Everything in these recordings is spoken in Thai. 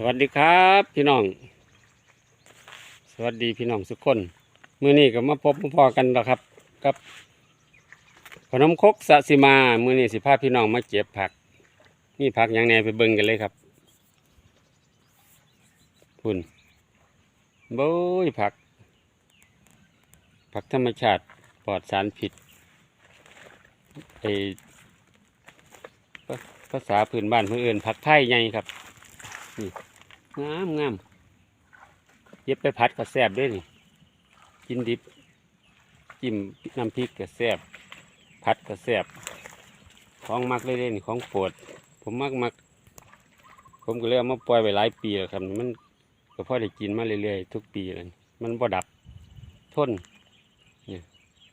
สวัสดีครับพี่น้อง สวัสดีพี่น้องทุกคนเมื้อนี้ก็มาพบมาพอกันแล้วครับกับ ขนมคกสะสิมามื้อนี้สิพาพี่น้องมาเก็บผักมีผักอย่างแนไปเบิ่งกันเลยครับพุ่นโบ้ยผัก ผักธรรมชาติปลอดสารพิษไอภาษาพื้นบ้านเพื่นเอื่นผักไทยไงครับนี่ งามงามเย็บไปผัดก็แซ่บด้วยนี่ กินดิบจิ้มน้ำพริกก็แซ่บผัดก็แซ่บของมักเลยเด้นี่ของโปรดผมมักมักผมก็เลยเอามาปล่อยไปหลายปีแล้วครับมันก็พอได้กินมาเรื่อยๆทุกปีเลยมันบ่ดับทนเนี่ย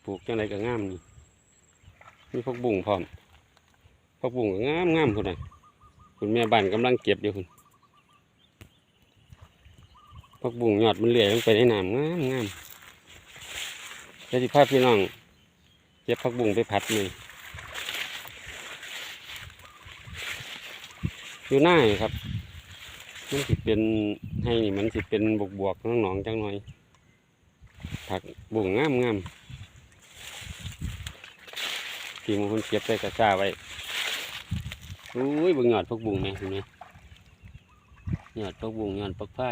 ปลูกจังไรก็งามนี่มีพวกบุ้งพร้อมพวกบุ้งก็งามงามคุณน่ะคุณแม่บ้านกำลังเก็บอยู่คุณ ผักบุ้งยอดมันเลื่อยลงไปในน้ำงามงามแล้วที่พาพี่น้องเก็บผักบุ้งไปผัดเลยอยู่หน้าครับ มันสิเป็นให้นี่มันสิเป็นบวกบวกๆหนองๆจังหน่อย ผักบุ้งงามงามทีมคนเก็บไปกระซ่าไว้อุ้ยบิ่งยอดผักบุ้งไหมเห็นไหมยอดผักบุ้งยอดผักไผ่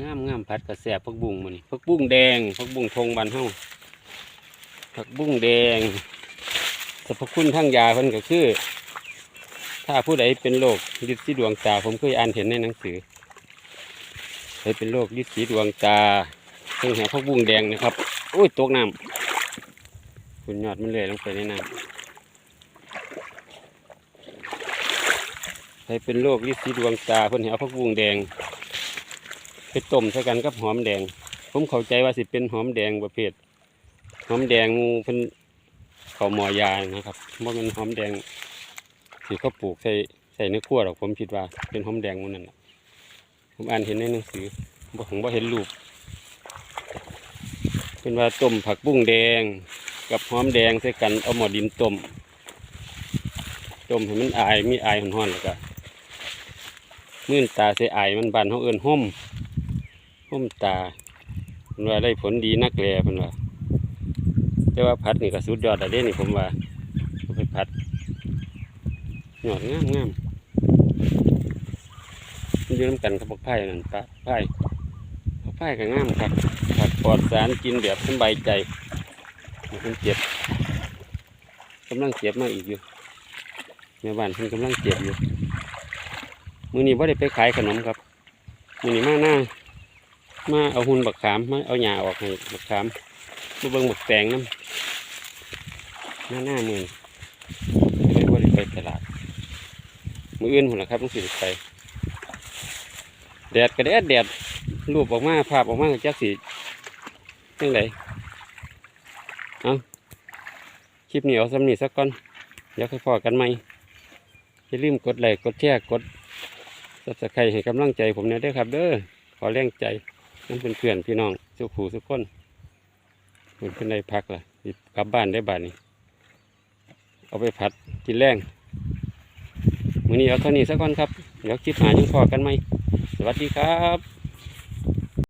งามงามผัดกระแสบผักบุ้งมันผักบุ้งแดงผักบุ้งทงบานเฮาผักบุ้งแดงสรรพคุณทางยาเพิ่นก็คือ ถ้าผู้ใดเป็นโรคลิดสีดวงตา ผมเคยอ่านเห็นในหนังสือใครเป็นโรคลิดสีดวงตาเพิ่งหาผักบุ้งแดงนะครับโอ้ยตกน้ำคุณยอดมันเลยลงไปในน้ำใครเป็นโรคลิดสีดวงตาเพิ่นหาผักบุ้งแดง ไปต้มใส่กันกับหอมแดง ผมเข้าใจว่าสิเป็นหอมแดงประเภทหอมแดงเพิ่นเขาหมอยานะครับว่าะมันหอมแดงที่เขาปลูกใส่ใส่ในครัวหรอกผมคิดว่าเป็นหอมแดงมันนั่นผมอ่านเห็นในหนังสือบ่ผมบ่าเห็นรูปเป็นว่าต้มผักบุ้งแดง กับหอมแดงใส่กันเอาหมอดินต้มต้มให้มันอายมีอายห่อนๆแล้วก็มื่นตาใส่อายมันบานเขาเอิ้นห่ม พุ่มตาเนว่าได้ผลดีนักแลเพิ่นว่าแต่ว่าพัดนี่ก็สุดยอดอะเด้นี่ผมว่าเอาไปพัดหยอดงามงามมันอยู่น้ำกันกับพวกไผ่นั่นปะไผ่พวกไผ่ก็งามครับผักปลอดสารกินแบบสบายใจมันเจ็บกำลังเจ็บมากอีกอยู่แม่บ้านเพิ่นกำลังเจ็บอยู่มือนี้ว่าได้ไปขายขนมครับมือนี้มาหน้า มาเอาหุ่นบักขามมาเอาหญ้าออกให้บักขามมาเบิ่งบักแตงน้ำหน้าหน้ามือนเลยว่าได้ไปตลาดมืออื่นหุ่นละครับต้องสิได้ไปแดดก็แดดแดดรูปออกมาภาพออกมาก็จักสีจังไดเอาคลิปนี้เอาสำนีสักก่อนเดี๋ยวค่อยพอกันไหมอย่าลืมกดไลค์กดแชร์กดซับสไครให้กำลังใจผมเนี่ยด้วยครับ เด้อขอแรงใจ นั่นเป็นเพื่อนพี่น้องสุขูสุขคนเป็นเป็นได้พักล่ะกลับบ้านได้บ้านนี้ เอาไปผัดกินแรงมื้อนี้เอาเท่านี้สักก่อนครับ เดี๋ยวคลิปหายังพอกันไหม สวัสดีครับ